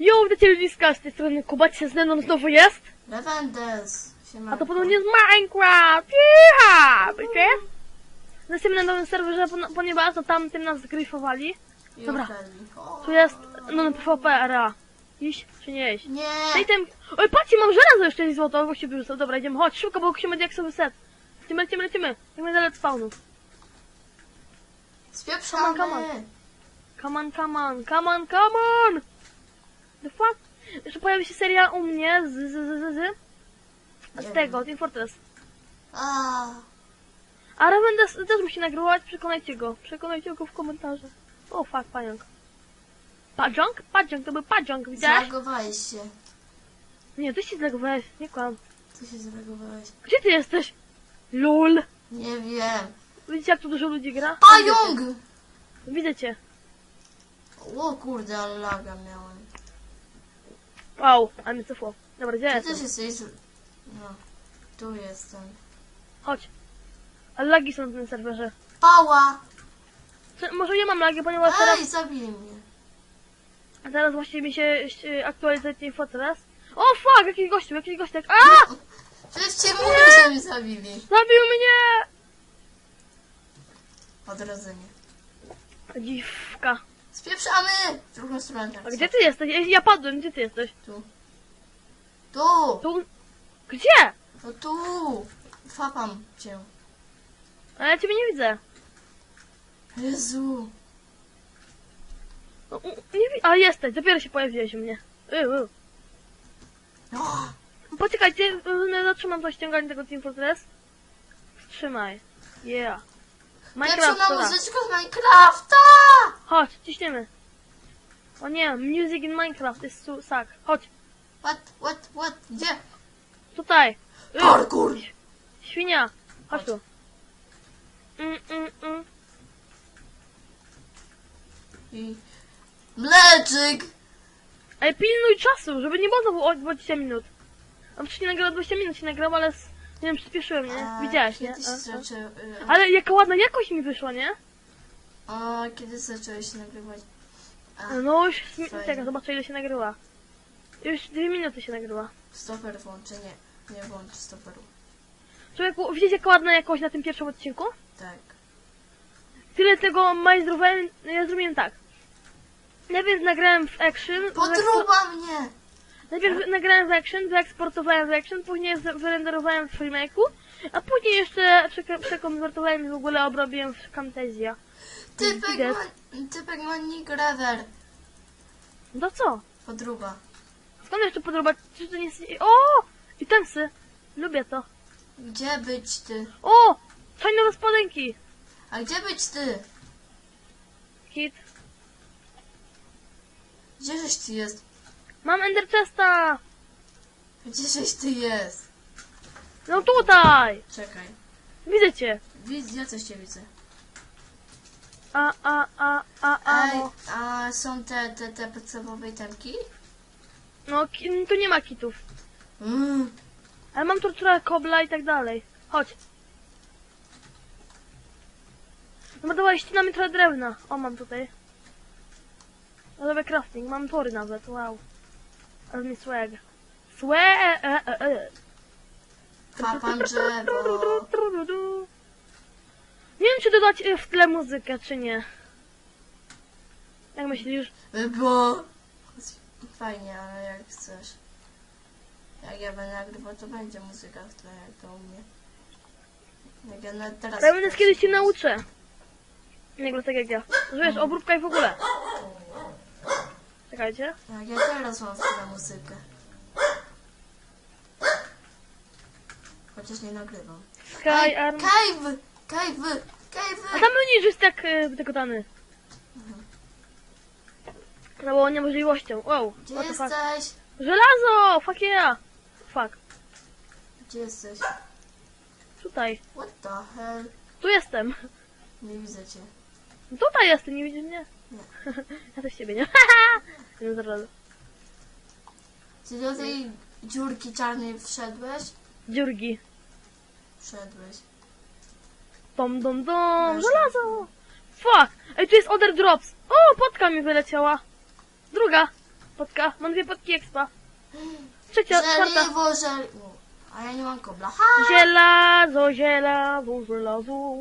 Jo, wiecie ludziska, z tej strony Kuba, się ze mną znowu jest. Levendes. A to podobnie jest Minecraft. Jecha! Wiecie? Jesteśmy na nowym serwerze, pon- ponieważ no, tamtym nas zgryfowali. Dobra. Tu jest, no na PvP era. Iść czy nie iść? Nie! Tej tem... Oj, patrzcie, mam żelazo jeszcze i złoto, gościu wyrzucał. Dobra, idziemy, chodź, szybko, bo musimy diaksowy set. Lecimy, lecimy, lecimy. Jak będę let spawnów. Spieprzamy! Come on. Come on, come on, come on, come on! The fuck? Jeszcze pojawi się seria u mnie z, z, z, z, z, tego, Team Fortress. A, Raven też musi nagrywać, przekonajcie go. Przekonajcie go w komentarzach. O fuck, pająk. Pająk? Pająk, to był pająk, widziałeś? zalogowałeś się. Nie, ty się zlegowałeś, nie kłam. Ty się zalogowałeś. Gdzie ty jesteś? LOL. Nie wiem. Widzicie jak tu dużo ludzi gra? Pająk! Widzę cię. O kurde, ale laga miałem. Wow, a mnie cofło. Dobra, gdzie Ty jestem? też jesteś... No. Tu jestem. Chodź. Ale lagi są na tym serwerze. Pała! Co- Może ja mam lagi, ponieważ teraz, Ej, zabili mnie. teraz właśnie mi się e, aktualizuje Team Fortress. O fuck, jakiś gościu, jakiś gościek. A! Przecież cię mówię, że mnie zabili. Zabił mnie! Odrodzenie. Dziwka. Spieprzamy! W drugą stronę. A gdzie ty jesteś? Ja padłem, gdzie ty jesteś? Tu. Tu! Tu? Gdzie? No tu! Fapam cię. A ja ciebie nie widzę. Jezu. O, u, Nie wi- A jesteś, dopiero się pojawiłeś u mnie. Y, y. O, Poczekajcie, y, zatrzymam to ściąganie tego Team Fortress. Wstrzymaj. Yeah. Minecraft Pieprzona to raz. muzyczka z Minecrafta! Chodź, ciśniemy. O nie, music in Minecraft jest su- suck. Chodź, What, what, what? Gdzie? tutaj. Y, Parkour! Świnia, chodź tu. Mm, mm, mm. I... Mleczyk! Ej, pilnuj czasu, żeby nie było o 20 minut. A przecież nie nagrała 20 minut, się nagrała, ale z, nie wiem, przyspieszyłem, nie? A, Widziałeś, nie? Kiedy A, się a. zaczę... y, Ale jaka ładna jakość mi wyszła, nie? A, kiedy zacząłeś nagrywać? A, No już, Fajnie. czekaj, zobaczę ile się nagrywa. Już dwie minuty się nagrywa. stoper włączę, nie. Nie włącz stoperu. Człowieku, widzicie jaka ładna jakość na tym pierwszym odcinku? Tak. Tyle tego majstrowałem, ja zrobiłem tak. Najpierw nagrałem w action, Podruba mnie! Najpierw nagrałem w action, wyeksportowałem w action, później wyrenderowałem w Freemake'u, a później jeszcze przek- przekonwertowałem i w ogóle obrobiłem w Camtasia. Typek. Typek ma nick Rever. No co? Podruba. Skąd jeszcze podobać? Czy to nie jest... O! I tensy. Lubię to. Gdzie być ty? O! Fajne rozpodenki. A gdzie być ty? Kit. Gdzie żeś ty jest? Mam Ender Chesta! Gdzie żeś ty jest? No tutaj! Czekaj. Widzę cię. Widz, ja coś cię widzę. A, a, a, a, a, Ej, no. a są te, te, te podstawowe itemki? No, ki- tu nie ma kitów. Mm. Ale mam tu trochę kobla i tak dalej. Chodź. No bo ścinamy trochę drewna. O, mam tutaj. Robię crafting, mam tory nawet, wow. Ale mi swag. Swag! E, e, e. Papam drzewo. Nie wiem, czy dodać e, w tle muzykę, czy nie. Jak myślisz? By było... Fajnie, ale jak chcesz. Jak ja będę nagrywał, to będzie muzyka w tle, jak to u mnie. Jak ja na teraz... Ja będę kiedyś się nauczę. Nie tak jak ja. Wiesz, obróbka i w ogóle. Czekajcie. Jak ja teraz mam w tle muzykę. Chociaż nie nagrywam. Sky Arm. Cave! Cave! Cave! A tam będzie już tak e, wydekotany. To było niemożliwością. Wow, Gdzie what the fuck. jesteś? Żelazo! Fuck yeah! Fuck. Gdzie jesteś? Tutaj. What the hell? Tu jestem. Nie widzę cię. Tutaj jestem, nie widzisz mnie? Ja też ciebie nie. nie zaraz. Czy do tej dziurki czarnej wszedłeś? Dziurgi. Wszedłeś. Dom, dom, dom. Żelazo! Fuck! Ej, tu jest Other Drops. O, potka mi wyleciała. Druga. Potka, mam dwie potki expa. Trzecia, czwarta. Żeliwo, żeliwo. A ja nie mam kobla. Ha! Zielazo, zielazo, żelazo.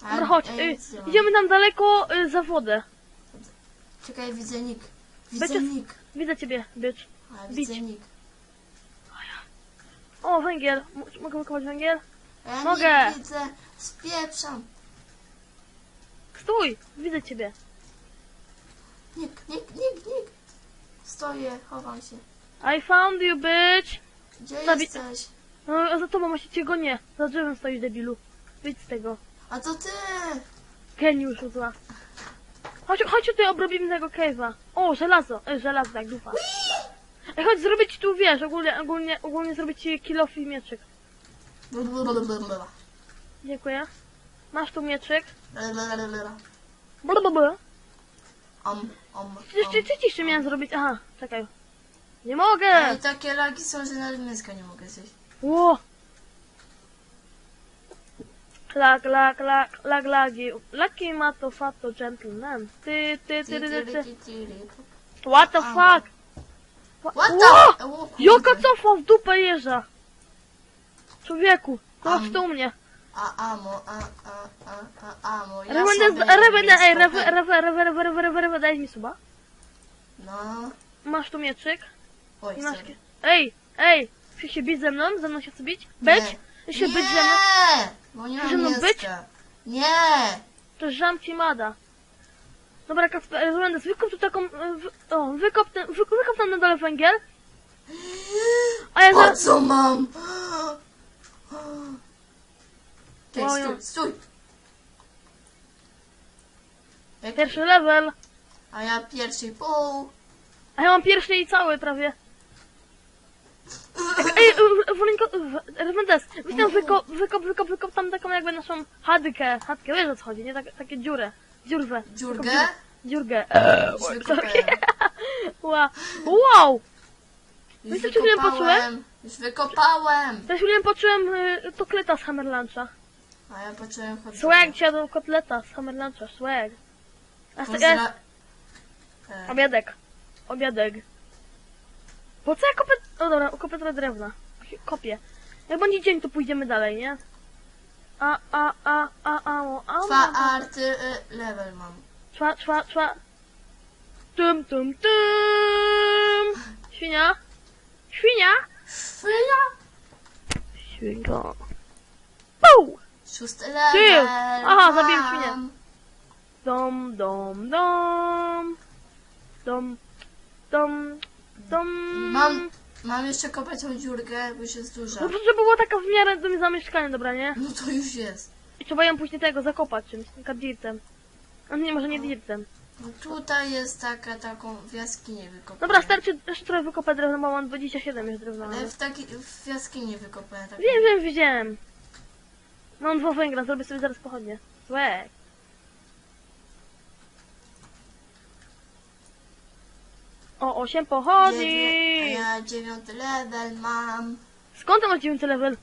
Dobra, chodź, y, idziemy tam daleko y, za wodę. Czekaj, widzę nick. Widzę nick. Widzę ciebie, bitch. A, bić. widzę nick. O, węgiel. M- Mogę wykować węgiel? Ja Mogę. nick widzę. Spieprzam. Stój, widzę ciebie. Nick, nick, nick, nick. Stoję, chowam się. I found you, bitch. Gdzie Zabi- jesteś? No, a za tobą właśnie cię go nie. Za drzewem stoisz, debilu. Wyjdź z tego. A to ty! Geniuszu zła. Chodź, chodź tutaj obrobimy tego cave'a. O, żelazo. E, żelazo, tak, dupa. Ej, chodź zrobić tu, wiesz, ogólnie, ogólnie, ogólnie zrobić ci kill off i mieczyk. Blablabla. Dziękuję. Masz tu mieczyk. Blablabla. Blablabla. Om, om, Przecież om. ty, ty ciszy miałem zrobić. Aha, czekaj. Nie mogę! Ej, takie lagi są, że nawet mięska nie mogę zjeść. Ło! Lag, lag, lag, lag, lagi. Lucky mato fato gentleman. Ty, ty, ty, ty, ty, ty. What the fuck? What the? O, kurde. Jaka cofa w dupę jeża? Człowieku, masz tu mnie. A, amo, a, a, a, a, amo. Ja Rewendę, sobie rewendę, ej, rewe, rewe, rewe, rewe, rewe, rewe, rewe, daj mi suba. No. Masz tu mieczyk. Oj, I masz... Ej, ej, chcesz się bić ze mną? Ze mną się chce bić? Być? Się być ze mną? Bo nie mam być? Nie! To żam ci mada. Dobra, Kasper, Rewendes, wykop tu taką, e, o, wykop, ten, wy, wykop tam na dole węgiel. A ja Po zaraz... co mam? Ty, Moją. stój, stój. Jak, Pierwszy level. a ja pierwszy pół. A ja mam pierwszy i cały prawie. Ej, Wolinko, Rewendes, weź tam wykop, wykop, wykop, wykop tam taką jakby naszą chatkę, chatkę, wiesz o co chodzi, nie? Tak, takie dziurę, dziurwę. Dziurgę? Taką Dziurgę. Wykopałem. Wow. wow! Już Wiecie, co chwilę wykopałem. Już wykopałem. Też chwilę poczułem y, to kleta z Hammer Luncha. A ja poczułem hot Swag ci jadł kotleta z Hammer Luncha, swag. A Pozra... ja, E, obiadek. Obiadek. Po co ja kopię... O dobra, kopię trochę drewna. Kopię. Jak będzie dzień, to pójdziemy dalej, nie? A, a, a, a, a, o, a, Dwa a, a. arty y, level mam. Czwa, czwa, czwa. Tum, tum, tum. Świnia. Świnia. Chwila. Świnka. Puu! Szósty level. Aha, zabiłem świnię. Dom, dom, dom. Dom, dom, dom. Mam, mam jeszcze kopać tą dziurkę, bo już jest duża. No to żeby była taka w miarę do zamieszkania, dobra, nie? No to już jest. I trzeba ją później tego zakopać czymś, taka dirtem. A nie, może nie dirtem. No tutaj jest taka, taką w jaskini wykopana. Dobra, starczy jeszcze trochę wykopać drewno, bo mam 27 już drewna. Ale w, taki, w jaskini wykopana. Tak. Wiem, wiem, widziałem. Mam dwa węgla, zrobię sobie zaraz pochodnie. Swag. O, 8 pochodni! Dziewię- a ja dziewiąty level mam. Skąd masz 9 level,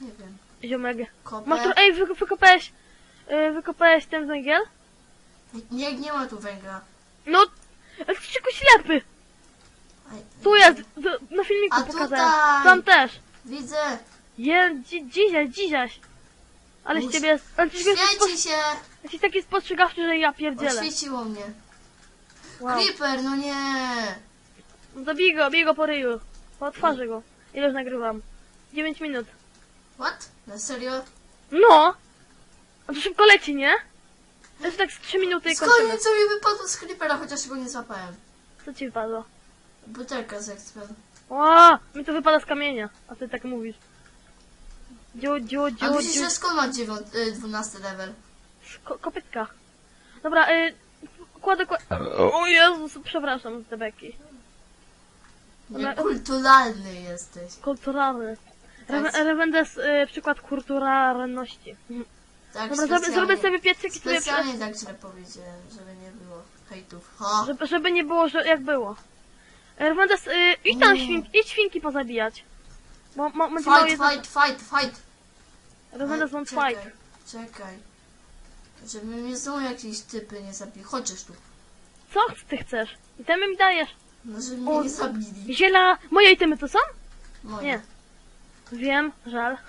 Nie wiem. ziomek? Kopę. Masz tu, ej, wy, wykopałeś, yy, wykopałeś ten węgiel? Nie, nie ma tu węgla. No, ty tylko ślepy. Aj, Tu jest, na filmiku A pokazałem. tutaj. Tam też. Widzę. Je, dzi, dzisiaj, dzisiaj. Ale z Mus- ciebie jest, ale z ciebie jest, spo, Świeci się. jesteś taki spostrzegawczy, że ja pierdzielę. Oświeciło mnie. Wow. Creeper, no nie. No to bij go, bij go po ryju. Po twarzy go. Ile już nagrywam? 9 minut. What? Na serio? No! A to szybko leci, nie? To jest tak z 3 minuty i kończymy. Skąd co mi wypadło z creepera, chociaż go nie złapałem. Co ci wypadło? Butelka z ekspem. Ła, mi to wypada z kamienia, a ty tak mówisz. Dziu, dziu, A dziu, myślisz, dziu. że skąd ma dziewiąt, y, 12 level? Ko kopytka. Dobra, y, kładę, kładę. O Jezus, przepraszam z te beki. Dobra. Niekulturalny jesteś. Kulturalny. Tak. Rewendes, y, przykład kulturalności. Tak Dobra, zrobię, specjalnie- zrobię sobie piecyk i sobie... Specjalnie tak źle powiedziałem, żeby nie było hejtów. Ha! Żeby, żeby nie było, że jak było. Rewendes, y, idź tam Mm. świnki, idź świnki pozabijać. Bo ma, będzie mało Fight, jedno... fight, fight, fight! Rewendes mam Czekaj, fight. Czekaj. Żeby mnie znowu jakieś typy nie zabił. Chociaż tu. Co ty chcesz? I temy mi dajesz. No, żeby mnie O, nie zabili. Ziela... Moje itemy to są? Moje. Nie. Wiem, żal.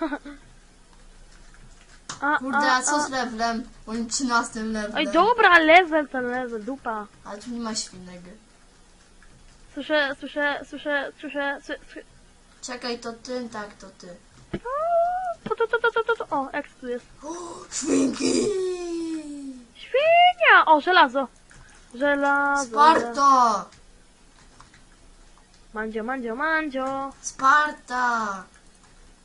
A, Kurde, a a, co a. z levelem? Moim 13 levelem. Oj, dobra, level to level, dupa. Ale tu nie ma świnek. Słyszę, słyszę, słyszę, słyszę, słyszę. słyszę. Czekaj, to ty, tak, to ty. To, to, to, to, to, to, to. O, eks tu jest. O, świnki! Świnia! O, żelazo. Żelazo. Sparta! Mandzio, mandzio, mandzio. Sparta!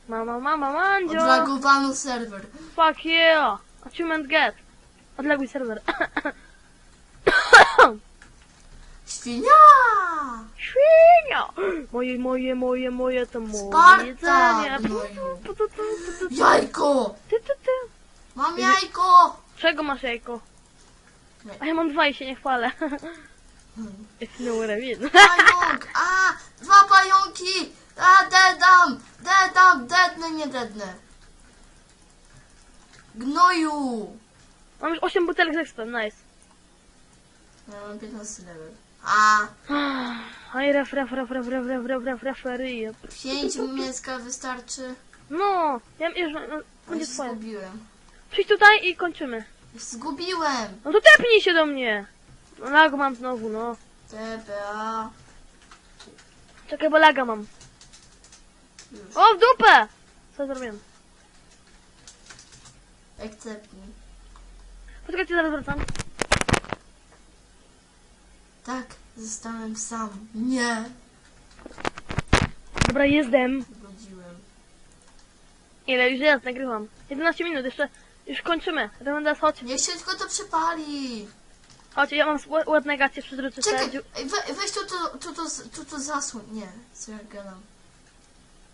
Mama, mama, mandzio. Odlagowano serwer. Fuck yeah. Achievement get. Odległy serwer. Świnia! Świnia! Moje, moje, moje, moje, to moje Sparta, jedzenie. tu. Jajko! Ty, ty, ty. Mam jajko! Czego masz jajko? A ja mam dwa i się nie chwalę. You know what I mean. Pająk! A! Dwa pająki! A, dedam! Dedam! Dednę, nie dednę. Gnoju! Mam już 8 butelek z nice. Ja mam 15 level. A! Aj, ref, ref, ref, ref, ref, ref, ref, ref, refery. Pięć mięska wystarczy. No, ja już, no, Ja będzie twoje. zgubiłem. Przyjdź tutaj i kończymy. Zgubiłem! No to tepnij się do mnie. No, lag mam znowu, no. TPA. Czekaj, bo laga mam. Już. O, w dupę! Co zrobiłem? Akceptnij. Poczekajcie, zaraz wracam. Tak, zostałem sam. Nie! Dobra, jestem. Zgodziłem. Ile już jest, nagrywam. 11 minut, jeszcze, już kończymy. Remendas, chodź. Niech się tylko to przepali. Chodź, ja mam ł- ład negację przezroczystą. Czekaj, ej, we, weź tu to, tu, to, tu to zasłoń. Nie, co ja gadam.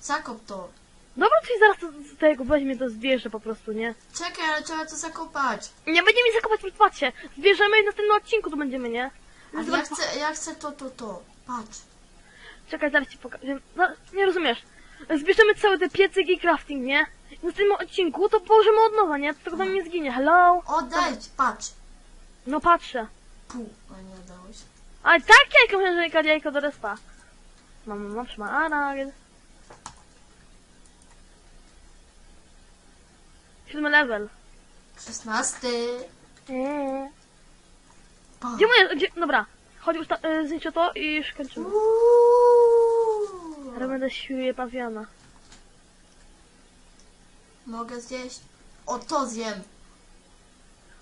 Zakop to. Dobra, czyli zaraz to, z tego weźmie, to zbierze po prostu, nie? Czekaj, ale trzeba to zakopać. Nie będzie mi zakopać w patrzcie. Zbierzemy i w następnym odcinku tu będziemy, nie? Ale ja chcę, ja chcę to, to, to. Patrz. Czekaj, zaraz ci pokażę. No, nie rozumiesz. Zbierzemy całe te piecyki i crafting, nie? I w następnym odcinku to położymy od nowa, nie? To tam nie zginie. Hello? Odejdź, patrz. No patrzę. Pół. A nie się. Ale tak jajko może jajko, do respa. Mam, mam, mam, arag. Siódmy level. Szesnasty. Eee. Gdzie moje, gdzie, dobra. Chodź już ta, y, zniszczę to i już kończymy. Uuu. Teraz będę siłuje pawiana. Mogę zjeść? O, to zjem.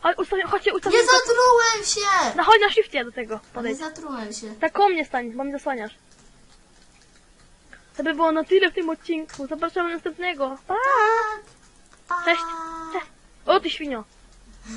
Chodź, ustawię, chodźcie, ustawię. Nie zatrułem się! No chodź na shifcie do tego, Nie podejdź. zatrułem się. Tak koło mnie stań, bo mnie zasłaniasz. To by było na tyle w tym odcinku. Zapraszamy do następnego. Pa! Tak. Pa. Cześć. Cześć. O ty świnio.